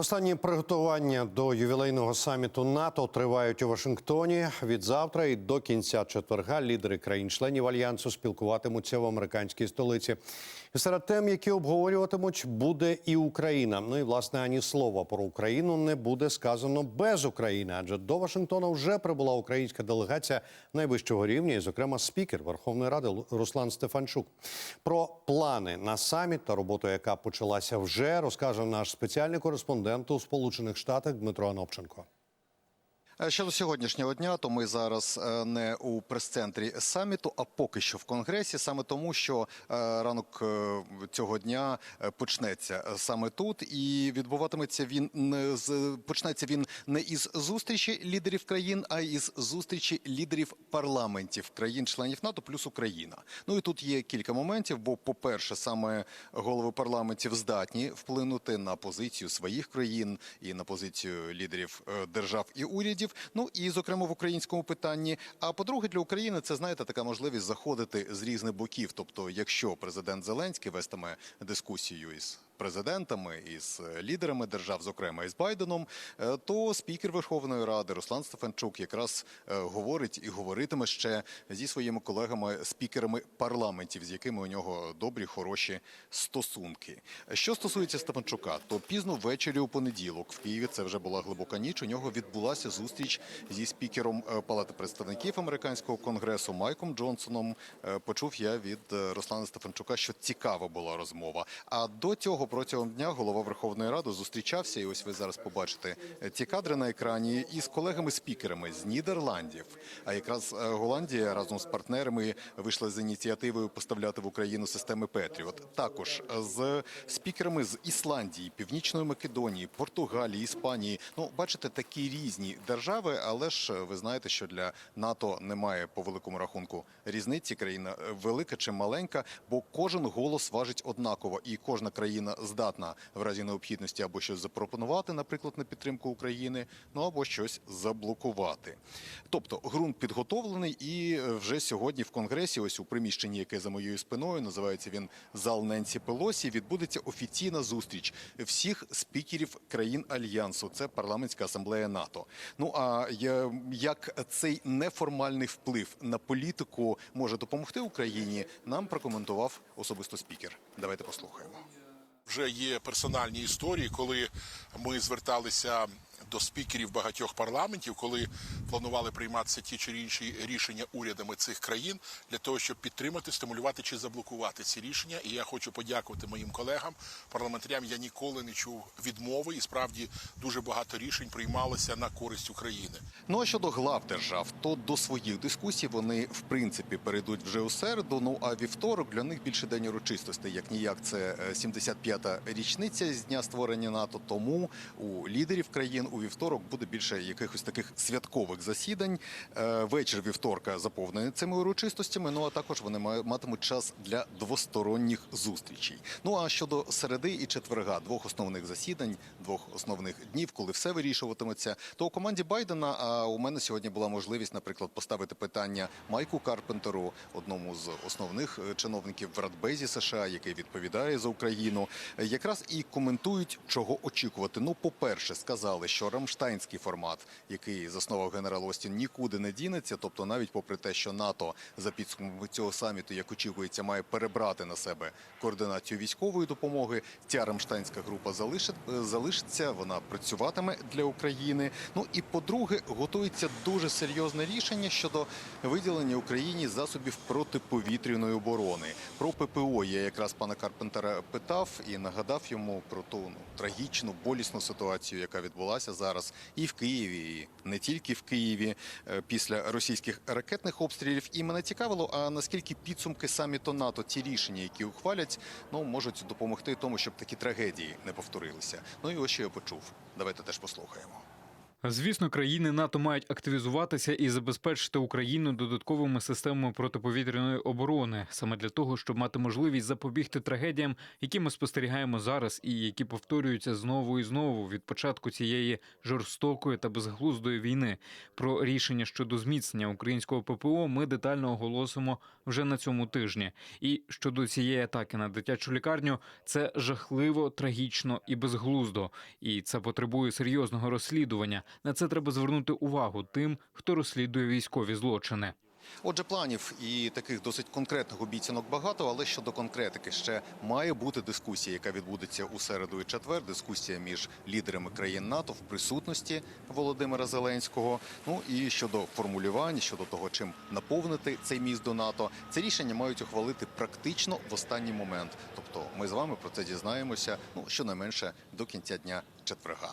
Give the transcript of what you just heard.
Останні приготування до ювілейного саміту НАТО тривають у Вашингтоні. Від завтра і до кінця четверга лідери країн-членів альянсу спілкуватимуться в американській столиці. І серед тем, які обговорюватимуть, буде і Україна. Ну і власне ані слова про Україну не буде сказано без України, адже до Вашингтона вже прибула українська делегація найвищого рівня, і, зокрема, спікер Верховної Ради Руслан Стефанчук. Про плани на саміт та роботу, яка почалася вже, розкаже наш спеціальний кореспондент у Сполучених Штатах Дмитро Анопченко. Е, Щодо сьогоднішнього дня, то ми зараз е, не у прес-центрі саміту, а поки що в конгресі, саме тому, що е, ранок цього дня почнеться саме тут, і відбуватиметься він не з почнеться він не із зустрічі лідерів країн, а із зустрічі лідерів парламентів країн-членів НАТО плюс Україна. Ну і тут є кілька моментів. Бо, по-перше, саме голови парламентів здатні вплинути на позицію своїх країн і на позицію лідерів держав і урядів. Ну і зокрема в українському питанні. А по-друге, для України це знаєте така можливість заходити з різних боків. Тобто, якщо президент Зеленський вестиме дискусію із президентами із е, лідерами держав, зокрема із Байденом, е, то спікер Верховної Ради Руслан Стефанчук якраз е, говорить і говоритиме ще зі своїми колегами спікерами парламентів, з якими у нього добрі хороші стосунки. Що стосується Стефанчука, то пізно ввечері у понеділок в Києві це вже була глибока ніч. У нього відбулася зустріч зі спікером е, Палати представників американського конгресу Майком Джонсоном. Почув я від Руслана Стефанчука, що цікава була розмова. А до цього протягом дня голова Верховної Ради зустрічався, і ось ви зараз побачите е, ці кадри на екрані із колегами-спікерами з Нідерландів. А якраз е, Голландія разом з партнерами вийшла з ініціативою поставляти в Україну системи Петріот. Також е, з спікерами з Ісландії, Північної Македонії, Португалії, Іспанії. Ну, бачите, такі різні держави, але ж е, ви знаєте, що для НАТО немає по великому рахунку різниці. Країна е, велика чи маленька, бо кожен голос важить однаково, і кожна країна здатна в разі необхідності або щось запропонувати, наприклад, на підтримку України, ну або щось заблокувати. Тобто ґрунт підготовлений, і е, вже сьогодні в конгресі, ось у приміщенні, яке за моєю спиною, називається він зал Ненсі Пелосі. Відбудеться офіційна зустріч всіх спікерів країн альянсу. Це парламентська асамблея НАТО. Ну а як цей неформальний вплив на політику може допомогти Україні, нам прокоментував особисто спікер. Давайте послухаємо. Вже є персональні історії, коли ми зверталися до спікерів багатьох парламентів, коли планували прийматися ті чи інші рішення урядами цих країн для того, щоб підтримати, стимулювати чи заблокувати ці рішення. І я хочу подякувати моїм колегам, парламентарям. Я ніколи не чув відмови, і справді дуже багато рішень приймалося на користь України. Ну а щодо глав держав, то до своїх дискусій вони в принципі перейдуть вже у середу. Ну а вівторок для них більше день урочистостей, як ніяк це е, 75-та річниця з дня створення НАТО. Тому у лідерів країн у вівторок буде більше якихось таких святкових засідань. Е, Вечір вівторка заповнений цими урочистостями. Ну а також вони ма- матимуть час для двосторонніх зустрічей. Ну а щодо середи і четверга, двох основних засідань, двох основних днів, коли все вирішуватиметься, то у команді Байдена, а у мене сьогодні була можливість, наприклад, поставити питання Майку Карпентеру, одному з основних е, чиновників в Радбезі США, який відповідає за Україну, якраз і коментують, чого очікувати. Ну, по-перше, сказали, що рамштайнський формат, який заснував генерал Остін, нікуди не дінеться. Тобто, навіть попри те, що НАТО за підсумками цього саміту, як очікується, має перебрати на себе координацію військової допомоги. Ця рамштайнська група залишить, залишиться, вона працюватиме для України. Ну і по-друге, готується дуже серйозне рішення щодо виділення Україні засобів протиповітряної оборони. Про ППО я якраз пана Карпентера питав і нагадав йому про ту ну, трагічну, болісну ситуацію, яка відбулася зараз і в Києві, і не тільки в Києві е, після російських ракетних обстрілів. І мене цікавило, а наскільки підсумки саміту НАТО, ті рішення, які ухвалять, ну можуть допомогти тому, щоб такі трагедії не повторилися. Ну і ось що я почув. Давайте теж послухаємо. Звісно, країни НАТО мають активізуватися і забезпечити Україну додатковими системами протиповітряної оборони, саме для того, щоб мати можливість запобігти трагедіям, які ми спостерігаємо зараз, і які повторюються знову і знову від початку цієї жорстокої та безглуздої війни. Про рішення щодо зміцнення українського ППО ми детально оголосимо вже на цьому тижні. І щодо цієї атаки на дитячу лікарню, це жахливо, трагічно і безглуздо, і це потребує серйозного розслідування. На це треба звернути увагу тим, хто розслідує військові злочини. Отже, планів і таких досить конкретних обіцянок багато, але щодо конкретики ще має бути дискусія, яка відбудеться у середу і четвер. Дискусія між лідерами країн НАТО в присутності Володимира Зеленського. Ну і щодо формулювань, щодо того, чим наповнити цей міст до НАТО, це рішення мають ухвалити практично в останній момент. Тобто, ми з вами про це дізнаємося. Ну щонайменше до кінця дня четверга.